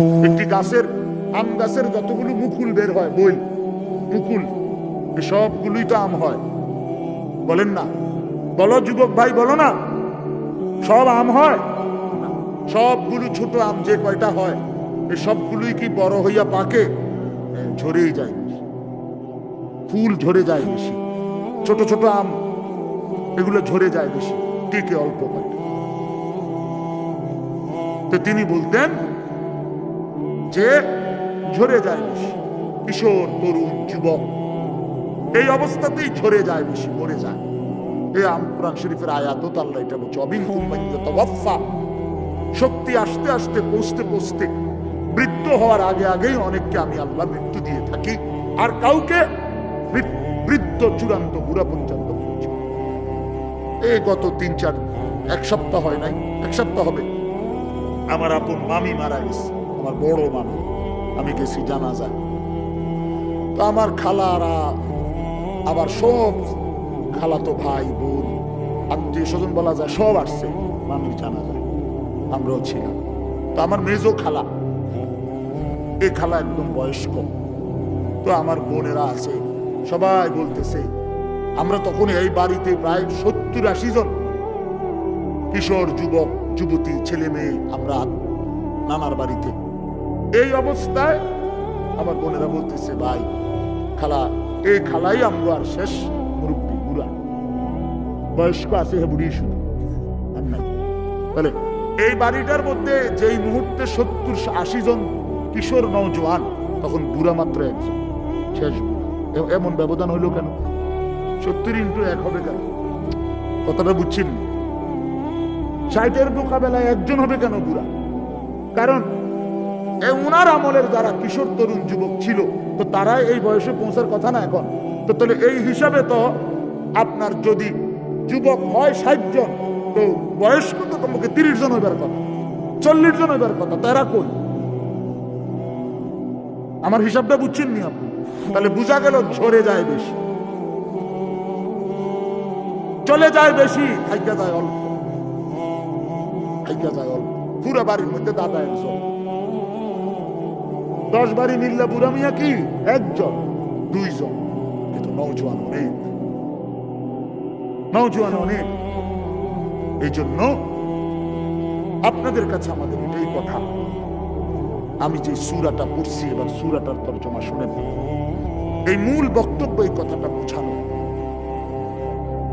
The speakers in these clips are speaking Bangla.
একটি গাছের আম গাছের যতগুলো মুকুল বের হয় মুকুল সবগুলোই তো আম হয়। বলেন না। বলো যুবক ভাই, বলো না। সব আম হয়? সবগুলো ছোট আম যে কয়টা হয়, এ সবগুলোই কি বড় হইয়া পাকে? ঝরেই যায়। ফুল ঝরে যায় বেশি। ছোট ছোট আম, এগুলো ঝরে যায় বেশি। টিকে অল্প কয়টা তো তিনি বলতেন যে ঝরে যায় বেশি। কিশোর, তরুণ, যুবক, এই অবস্থাতেই ঝরে যায় বেশি, মরে যায়। শরীফের আয়াত এটা বলছে শক্তি আসতে আসতে, পৌঁছতে পৌঁছতে, মৃত্যু হওয়ার আগে আগেই অনেককে আমি আল্লাহ মৃত্যু দিয়ে থাকি, আর কাউকে বৃদ্ধ চূড়ান্ত বুড়া পর্যন্ত এই গত তিন চার এক সপ্তাহ হয় নাই, এক সপ্তাহ হবে। আমার আপন মামি মারা গেছে। আমার বড় মামি, আমি গেছি জানা যায় তো আমার খালারা আবার সব খালাতো ভাই, বোন, আত্মীয় স্বজন বলা যায়, সব আসছে মামির জানা যায় আমরাও ছিলাম। তো আমার মেজো খালা, এ খালা একদম বয়স্ক। তো আমার বোনেরা আছে, সবাই বলতেছে, আমরা তখন এই বাড়িতে প্রায় সত্তর আশি জন কিশোর যুবক, যুবতী, ছেলে মেয়ে, আমরা নানার বাড়িতে এই অবস্থায় আমার বোনেরা বলতেছে, ভাই, খালা এই খালাই আমরা আর শেষ মুরব্বী, বুড়া। বয়স্ক আছে হে বুড়ি, শুধু এই বাড়িটার মধ্যে যেই মুহূর্তে সত্তর আশি জন কিশোর নৌজওয়ান তখন বুড়া মাত্র একজন, শেষ বুড়া। এমন ব্যবধান হইল কেন? সত্তর ইন্টু এক হবে কেন? কথাটা বুঝছেন ষাটের মোকাবেলায় একজন হবে কেন বুড়া? কারণ এই উনার আমলের যারা কিশোর তরুণ যুবক ছিল, তো তারা এই বয়সে পৌঁছার কথা না এখন? তো তাহলে এই হিসাবে তো আপনার যদি যুবক হয় ষাট জন, তো বয়স্ক তো তোমাকে তিরিশ জন হইবার কথা, চল্লিশ জন হইবার কথা তারা কই? আমার হিসাবটা বুঝছেন নি আপনি? তাহলে বুঝা গেল ঝরে যায় বেশি। চলে যায় বেশি থাইকা যায় অল্প। থাইকা যায় অল্প। পুরা বাড়ির মধ্যে দাদা একজন। দশ বাড়ি মিললে বুড়া মিয়া কি? একজন, দুইজন। কিন্তু নৌজওয়ান অনেক। নৌজওয়ান অনেক। এই জন্য আপনাদের কাছে আমাদের এটাই কথা। আমি যে সুরাটা পড়ছি, এবার সুরাটার তর্জমা শুনেন। এই মূল বক্তব্য এই কথাটা বোঝানো।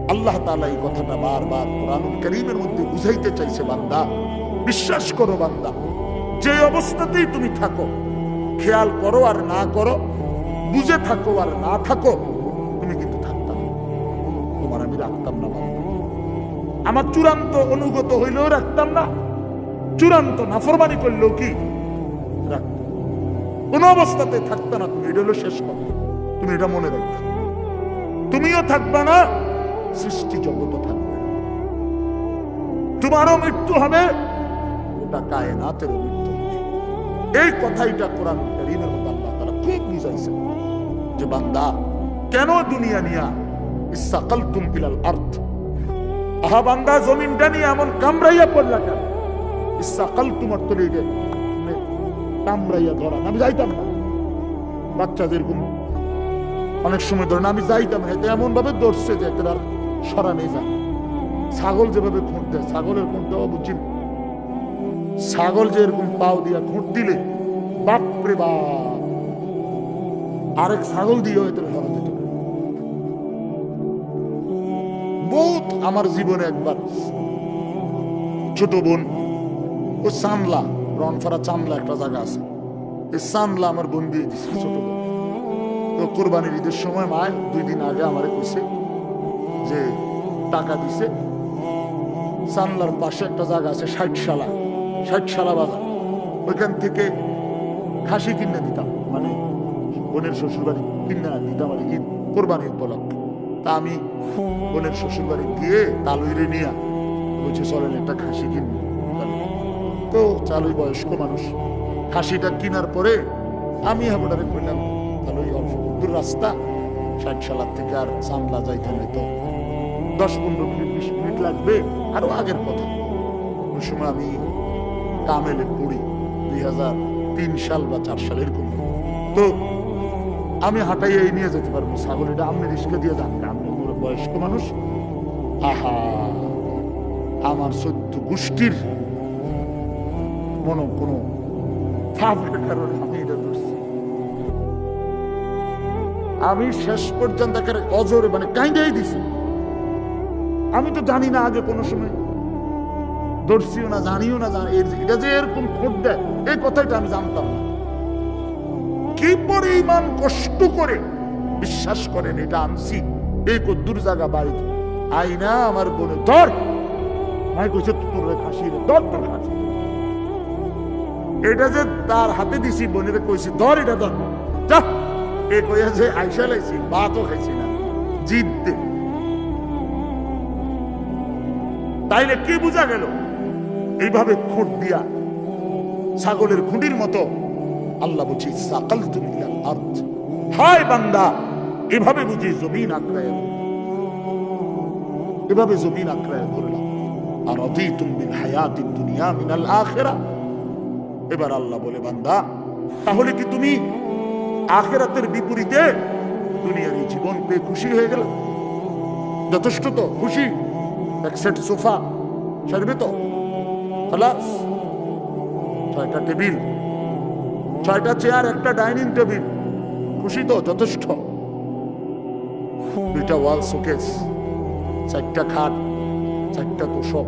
আল্লাহ তাআলা এই কথাটা বারবার কোরআনুল করিমের মধ্যে বুঝাইতে চাইছে বান্দা। বিশ্বাস করো বান্দা, যে অবস্থাতেই তুমি থাকো খেয়াল করো আর না করো, বুঝে থাকো আর না থাকো, তুমি কিন্তু থাকতাম তোমার আমি রাখতাম না আমার চূড়ান্ত অনুগত হইলেও রাখতাম না, চূড়ান্ত নাফরমানি করলেও কি? কোন অবস্থাতে থাকতো না তুমি, এটা হলো শেষ কথা। তুমি এটা মনে রাখবে। তুমিও থাকবে না, সৃষ্টি জগৎ থাকবে তোমারও মৃত্যু হবে, ওটা কায়নাতের মৃত্যু। এই কথাইটা কোরআন কারীমের মধ্যে আল্লাহ তাআলা খুব বুঝাইছেন যে বান্দা, কেন দুনিয়া নিয়া ইসাকালতুম ইলাল আরদ? আহা বান্দা, জমিনটা নিয়ে এমন কামড়াইয়া পড়লা কেন? ইসাকালতুম অর্থ লিখে কামড়াইয়া ধরা। আমি যাইতাম না। বাচ্চা যেরকম অনেক সময় ধরেন আমি যাইতাম না। এটা এমন ভাবে ধরছে যে আর সরা নেই যা ছাগল যেভাবে খুঁট দেয় ছাগলের খুঁট দেওয়া না। ছাগল যে এরকম পাও দিয়া খুঁট দিলে, বাপরে বাপ। আরেক ছাগল দিয়ে হয়তো ধরা যেত। বহুত আমার জীবনে একবার ছোট বোন, ও চানলা রনফারা চানলা একটা জায়গা আছে। এই চানলা আমার বোন দিয়ে দিচ্ছে ছোট বোন। তো কোরবানির ঈদের সময় মায় দুই দিন আগে আমারে কইছে যে টাকা দিছে। চানলার পাশে একটা জায়গা আছে ষাট শালা ষাট শালা বাজার ওইখান থেকে খাসি কিনে দিতাম মানে বোনের শ্বশুর বাড়ি কিনে দিতাম আর ঈদ কোরবানির উপলক্ষে তা আমি বোনের শ্বশুর বাড়ি গিয়ে তালুইরে নিয়ে বলছে, চলেন একটা খাসি কিনবো। তো চালুই বয়স্ক মানুষ, খাসিটা কেনার পরে আমি হাবুডারে কইলাম ওই অল্প দূর রাস্তা ষাট থেকে আর চান্দলা যাইতে হয়তো দশ পনেরো মিনিট, বিশ মিনিট লাগবে, আরও আগের কথা। ওই সময় আমি কামেলে পড়ি দুই হাজার তিন সাল বা চার সাল, এরকম তো আমি হাঁটাই এই নিয়ে যেতে পারব। ছাগল এটা আপনি রিস্কে দিয়ে যান পুরো বয়স্ক মানুষ। আহা, আমার সদ্য গোষ্ঠীর মনে কোনো কারণে আমি আমি শেষ পর্যন্ত অজরে মানে কাইন্দাই দিছি। আমি তো জানি না আগে কোনো সময় ধরছিও না, জানিও না, জানি এটা যে এরকম খোঁট দেয়, এই কথাটা আমি জানতাম না। কি পরিমাণ কষ্ট করে বিশ্বাস করেন, এটা আনছি। এই কদ্দুর জায়গা বাড়িতে। আইনা আমার বোনে, ধর! ভাই কইছে, তোর খাসি ধর তোর খাসি। এটা যে তার হাতে দিছি, বোনের কইছি, ধর এটা, ধর। যা! এ কইয়া যে আইসা লাইছি, ভাতও খাইছি না। জিততে তাইলে কি বোঝা গেল? এইভাবে খুঁট দিয়া ছাগলের খুঁটির মতো আল্লাহ বুঝি সাকাল তুমি হায় বান্দা, এভাবে বুঝি জমিন আঁকড়ায় এভাবে জমিন আঁকড়ায় ধরলাম। আর অতি তুমি হায়াতি দুনিয়া মিনাল আখেরা। এবার আল্লাহ বলে, বান্দা, তাহলে কি তুমি আখেরাতের বিপরীতে দুনিয়ার এই জীবন পেয়ে খুশি হয়ে গেল? যথেষ্ট তো, খুশি? এক সেট সোফা সারবে তো? খালাস ছয়টা টেবিল, ছয়টা চেয়ার, একটা ডাইনিং টেবিল। খুশি তো, যথেষ্ট। দুইটা ওয়াল শোকেস, চারটা খাট, চারটা তোষক।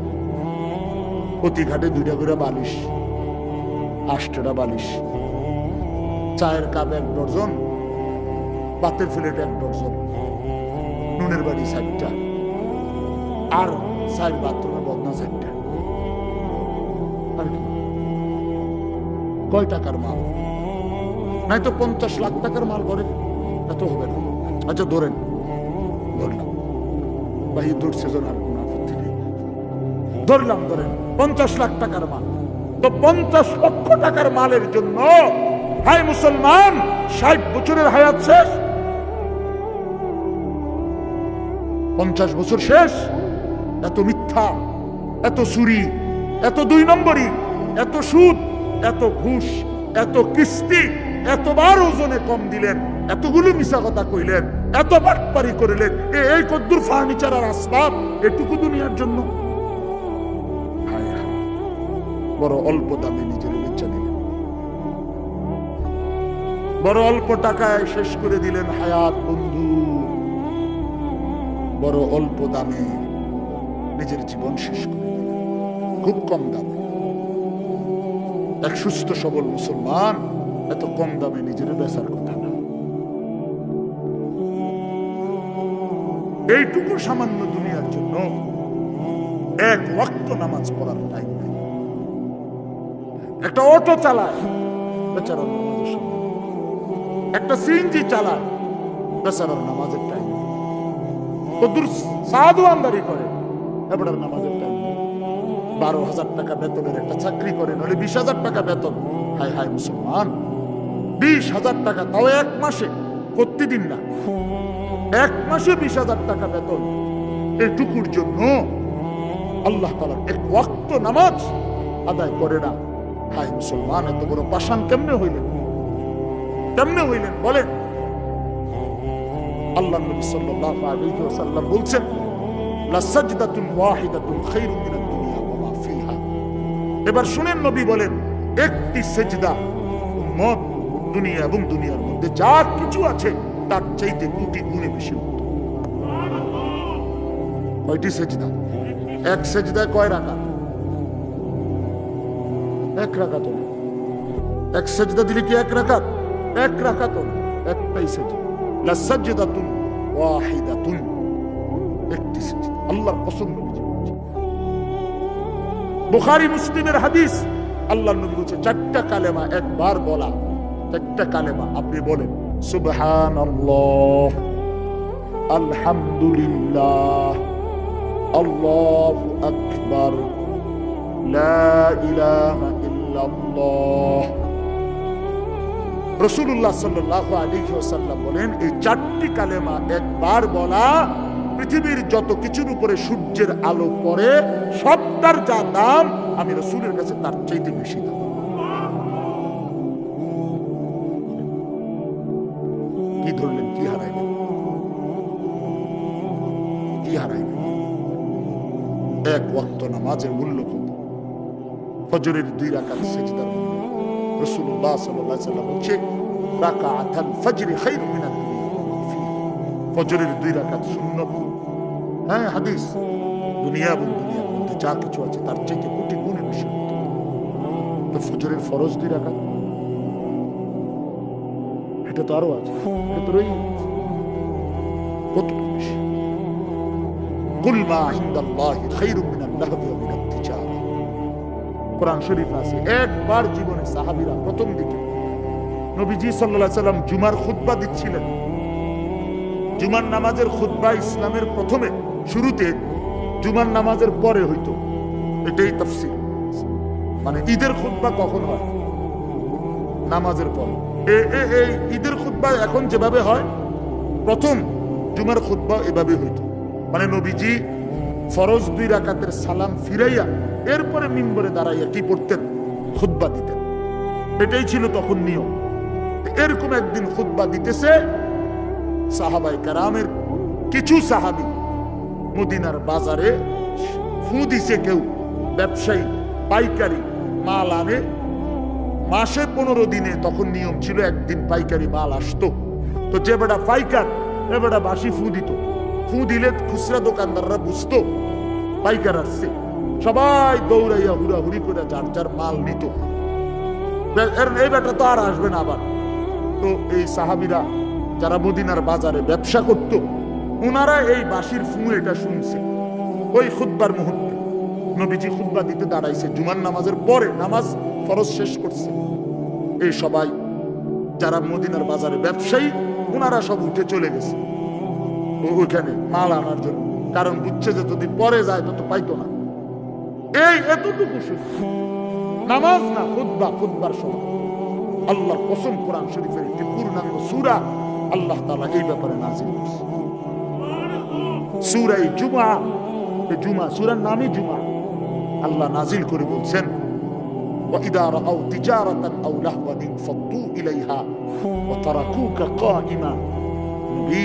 প্রতি ঘাটে দুইটা করে বালিশ আষ্টটা বালিশ। চায়ের কাপ এক ডজন বাতের প্লেট এক ডজন, নুনের বাড়ি চারটা, আর চার বাথরুমে বদনা চারটা। কয় টাকার মাল? নাই তো পঞ্চাশ লাখ টাকার মাল করে এত হবে না। আচ্ছা ধরেন। ধরলাম। ভাই ধরছে জন আর কোনো আপত্তি নেই। ধরলাম, ধরেন, পঞ্চাশ লাখ টাকার মাল। তো পঞ্চাশ লক্ষ টাকার মালের জন্য হাই মুসলমান, ষাট বছরের হায়াত শেষ। পঞ্চাশ বছর শেষ। এত মিথ্যা, এত চুরি এত দুই নম্বরই, এত সুদ। এত ঘুষ, এত কিস্তি এতবার ওজনে কম দিলেন, এতগুলো মিশা কথা কইলেন, এত বাটপারি করিলেন এই কদ্দুর ফার্নিচার আর আসবাব এটুকু দুনিয়ার জন্য? বড় অল্প দামে নিজের বেচা দিলেন। বড় অল্প টাকায় শেষ করে দিলেন হায়াত বন্ধু। বড় অল্প দামে নিজের জীবন শেষ করে দিলেন। খুব কম দামে। এক সুস্থ সবল মুসলমান, এত কম দামে নিজের বেচার কথা না এইটুকু সামান্য দুনিয়ার জন্য এক ওয়াক্ত নামাজ পড়ার টাইম নেই একটা অটো চালায় একটা সিএনজি চালায়, বেচারার নামাজের টাইম। কদ্দুর সাধু আমদারি করে এবার নেই। বারো হাজার টাকা বেতনের একটা চাকরি করে, নইলে বিশ হাজার টাকা বেতন। হাই হাই মুসলমান। বিশ হাজার টাকা, তাও এক মাসে, প্রতিদিন না। এক মাসে বিশ হাজার টাকা বেতন। এটুকুর জন্য আল্লাহ তালার এক ওয়াক্ত নামাজ আদায় করে না। হাই মুসলমান, এত বড় পাষাণ কেমনে হইলেন? কেমনে হইলেন, বলেন? আল্লাহ নবী সাল্লাল্লাহু আলাইহি ওয়াসাল্লাম বলছেন, লাসাজদাতুন ওয়াহিদাতুন খায়রুম মিনাদ দুনিয়া ওয়া মা ফিহা এবার শুনেন নবী বলেন, একটি সেজদা উম্মত দুনিয়া এবং দুনিয়ার মধ্যে যা কিছু আছে, তার চাইতে কোটি গুণে বেশি কয়টি সেজদা? এক সেজদায় কয় রাখা এক রাখা তো। এক সেজদা দিলে কি এক রাখাত এক রাখাত না একটাই সেজদা। লাসাজদাতুন ওয়াহিদাতুন। একটি সেজদা। আল্লাহর পছন্দ। বুখারী মুসলিমের হাদিস। আল্লাহ নবী বলছে, চারটা কালেমা একবার বলা। চারটা কালেমা আপনি বলেন, সুবহানাল্লাহ, আলহামদুলিল্লাহ, আল্লাহু আকবার রসুল্লাহ সাল্লাহ আলী ওসাল্লাম বলেন, এই চারটি কালেমা একবার বলা পৃথিবীর যত কিছুর উপরে সূর্যের আলো পড়ে, সবটার যা দাম আমি রসুলের কাছে তার চাইতে বেশি দাম। কি ধরলেন, কি কি এক নামাজের মূল্য কত? ফজরের দুই রাকাত সেজদার মূল্য রাসূলুল্লাহ সাল্লাল্লাহু আলাইহি সাল্লাম বলছে ফজরি ফজরের দুই রাকাত সুন্নত হ্যাঁ হাদিস দুনিয়া এবং দুনিয়ার মধ্যে যা কিছু আছে তার চাইতে কোটি গুণে বেশি উত্তম। তো ফজরের ফরজ দুই রাকাত এটা তো আরো আছে এটা তো রয়েই আছে। কত বেশি قل ما عند الله خير من اللهو ومن التجارة কোরআন শরীফ আছে একবার জীবনে সাহাবীরা প্রথম দিকে নবীজি সাল্লাল্লাহু আলাইহি সাল্লাম জুমার খুতবা দিচ্ছিলেন জুমার নামাজের খুতবা ইসলামের প্রথমে, শুরুতে জুমার নামাজের পরে হইতো। এটাই তাফসীর। মানে ঈদের খুতবা কখন হয়? নামাজের পর। এই ঈদের খুতবা এখন যেভাবে হয়, প্রথম জুমার খুতবা এভাবে হইতো। মানে নবীজি ফরজ দুই রাকাতের সালাম ফিরাইয়া এরপরে মিম্বরে দাঁড়াইয়া কি পড়তেন? খুতবা দিতেন। এটাই ছিল তখন নিয়ম। এরকম একদিন খুতবা দিতেছে সাহাবাই কারামের কিছু সাহাবি মদিনার বাজারে ফু দিছে কেউ, ব্যবসায়ী, পাইকারি মাল আনে। মাসে পনেরো দিনে তখন নিয়ম ছিল একদিন পাইকারি মাল আসতো। তো যে বেটা পাইকার, এ বেটা বাসি ফু দিত। ফু দিলে খুচরা দোকানদাররা বুঝতো, পাইকার আসছে। সবাই দৌড়াইয়া হুড়াহুড়ি করে যার যার মাল নিত। এই বেটা তো আর আসবে না আবার। তো এই সাহাবিরা যারা মদিনার বাজারে ব্যবসা করত ওনারা এই বাসির ফু এটা শুনছে। ওই খুদ্বার মুহূর্তে নবীজি খুদ্া দিতে দাঁড়াইছে। জুমার নামাজের পরে নামাজ ফরজ শেষ করছে। এই সবাই যারা মদিনার বাজারে ব্যবসায়ী ওনারা সব উঠে চলে গেছে। ওইখানে মাল আনার জন্য। কারণ বুঝছে যে যদি পরে যায় তত পাইতো না। এই এতটুকু নামাজ না খুদ্া খুদ্বার সময় আল্লাহর কসম কোরআন শরীফের একটি পূর্ণাঙ্গ সূরা আল্লাহ তাআলা এই ব্যাপারে নাজিল করছে সূরা জুমা এই জুমা সূরার নামই জুমা আল্লাহ নাজিল করে বলছেন وإذا رأوا تجارة أو لهوا انفضوا إليها وتركوك قائما নবী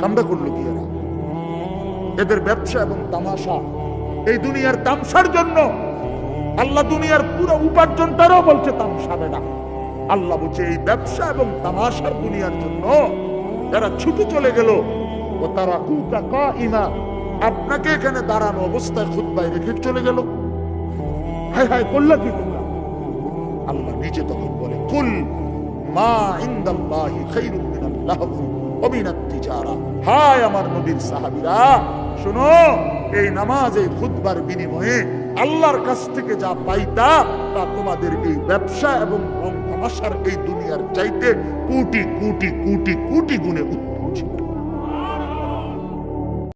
কামড়া করলো কি এরা এদের ব্যবসা এবং তামাশা এই দুনিয়ার তামসার জন্য আল্লাহ দুনিয়ার পুরো উপার্জনটারও বলছে তামসাবে না আল্লাহ বলছে, এই ব্যবসা এবং তামাশার দুনিয়ার জন্য যারা ছুটে চলে গেল, ও তারা কুকা কা ইমা আপনাকে এখানে দাঁড়ানো অবস্থায় খুদ্ায় রেখে চলে গেল। হায় হায়, করল কি তোমরা? আল্লাহ নিজে তখন বলে, কুল মা ইনদাল্লাহি তিজারা। হায়, আমার নবীর সাহাবীরা, শোনো, এই নামাজ, এই খুতবার বিনিময়ে আল্লাহর কাছ থেকে যা পাইতা তা তোমাদের এই ব্যবসা এবং রং তামাশার এই দুনিয়ার চাইতে কুটি কুটি কুটি কোটি গুণে উত্তম।